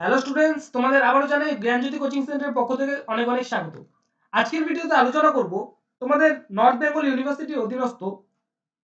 Hello students তোমাদের আবারও জানাই জ্ঞানজ্যোতি কোচিং সেন্টারের পক্ষ থেকে অনেক অনেক স্বাগত। আজকের ভিডিওতে আলোচনা করব তোমাদের নর্থ বেঙ্গল ইউনিভার্সিটির অধীনস্থ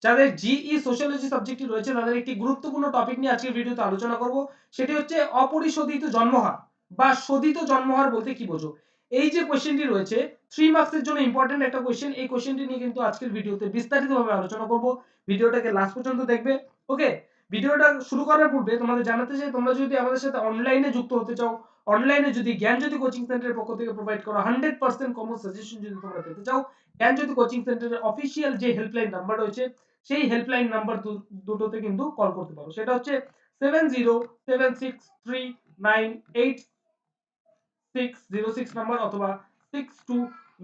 যাদের জিই সোশ্যোলজি সাবজেক্টটি রয়েছে, তাদের একটি গুরুত্বপূর্ণ টপিক নিয়ে আজকের ভিডিওতে আলোচনা করব। সেটি হচ্ছে অপরিশোধিত জন্মহার বা শোধিত জন্মহার বলতে কি বোঝো? এই যে কোশ্চেনটি রয়েছে থ্রি মার্কসের জন্য ইম্পর্টেন্ট একটা কোশ্চেন এই কোশ্চেনটি নিয়ে কিন্তু আজকের ভিডিওতে বিস্তারিতভাবে আলোচনা করব। ভিডিওটাকে লাস্ট পর্যন্ত দেখবে ওকে ভিডিওটা শুরু করার পূর্বে তোমাদের জানাতে চাই, তোমরা যদি আমাদের সাথে অনলাইনে যুক্ত হতে চাও অনলাইনে যদি জ্ঞানজ্যোতি কোচিং সেন্টারের পক্ষ থেকে প্রোভাইড করা হান্ড্রেড পার্সেন্ট কমন সাজেশন যদি তোমরা পেতে চাও জ্ঞানজ্যোতি কোচিং সেন্টারের অফিসিয়াল যে হেল্পলাইন নাম্বার রয়েছে, সেই হেল্পলাইন নাম্বার দুটোতে কিন্তু কল করতে পারো। সেটা হচ্ছে seven zero seven six three nine eight six zero six number অথবা six two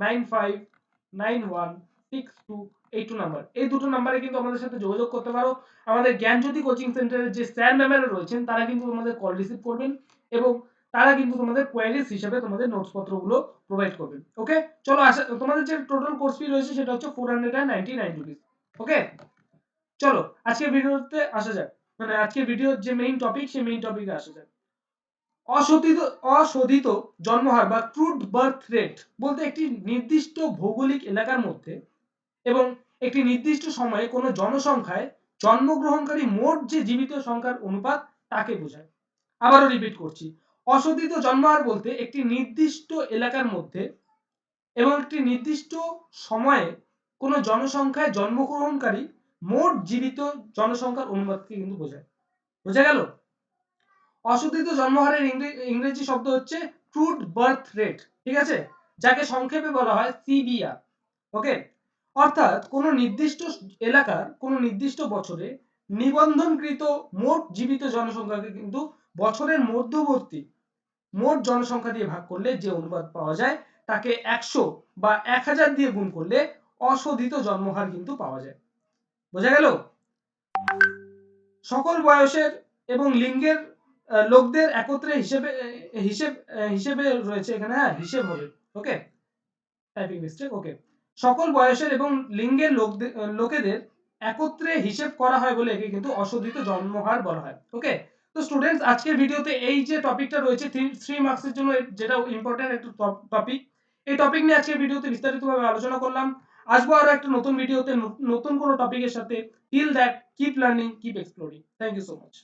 nine five nine one six two এই টু নাম্বার এই দুটো নাম্বারে কিন্তু আমাদের সাথে যোগাযোগ করতে পারো। আমাদের জ্ঞানজ্যোতি কোচিং সেন্টারের যে স্যার ম্যামেরা রয়েছেন, তারা কিন্তু তোমাদের কল রিসিভ করবেন এবং তারা কিন্তু তোমাদের কোয়ারিজ হিসেবে তোমাদের নোটস পত্রগুলো প্রোভাইড করবেন। ওকে চলো আসা তোমাদের যে টোটাল কোর্স ফি রয়েছে সেটা হচ্ছে four hundred and ninety nine rupees okay চলো, আজকের ভিডিওতে আসা যাক। মানে আজকের ভিডিওর যে মেইন টপিক সেই মেইন টপিকে আসা যাক। অশোধিত অশোধিত জন্মহার বা ট্রুথ বার্থ রেট বলতে একটি নির্দিষ্ট ভৌগোলিক এলাকার মধ্যে এবং একটি নির্দিষ্ট সময়ে কোনো জনসংখ্যায় জন্মগ্রহণকারী মোট যে জীবিত সংখ্যার অনুপাত তাকে বোঝায়। আবারও রিপিট করছি। অশোধিত জন্মহার বলতে একটি নির্দিষ্ট এলাকার মধ্যে এবং একটি নির্দিষ্ট সময়ে কোনো জনসংখ্যায় জন্মগ্রহণকারী মোট জীবিত জনসংখ্যার অনুপাতকে কিন্তু বোঝায়। বোঝা গেল? অশোধিত জন্মহারের ইংরেজি শব্দ হচ্ছে ট্রুথ বার্থ রেট ঠিক আছে? যাকে সংক্ষেপে বলা হয় সিবিআর ওকে অর্থাৎ কোনো নির্দিষ্ট এলাকার কোনো নির্দিষ্ট বছরে নিবন্ধনকৃত মোট জীবিত জনসংখ্যাকে কিন্তু বছরের মধ্যবর্তী মোট জনসংখ্যা দিয়ে ভাগ করলে যে অনুপাত পাওয়া যায়, তাকে একশো বা এক হাজার দিয়ে গুণ করলে অশোধিত জন্মহার কিন্তু পাওয়া যায়। বোঝা গেল? সকল বয়সের এবং লিঙ্গের লোকদের একত্রে হিসেবে, হিসেব হিসেবে রয়েছে এখানে হ্যাঁ হিসেব হবে। ওকে টাইপিং মিস্টেক ওকে সকল বয়সের এবং লিঙ্গের লোকদের একত্রে হিসেব করা হয় বলে একে কিন্তু অশোধিত জন্মহার বলা হয়। ওকে তো স্টুডেন্টস আজকের ভিডিওতে এই যে টপিকটা রয়েছে থ্রি মার্কসের জন্য যেটা ইম্পর্টেন্ট একটা টপিক এই টপিক নিয়ে আজকের ভিডিওতে বিস্তারিতভাবে আলোচনা করলাম। আসব আরও একটা নতুন ভিডিওতে, নতুন কোনো টপিকের সাথে। Till that keep learning keep exploring thank you so much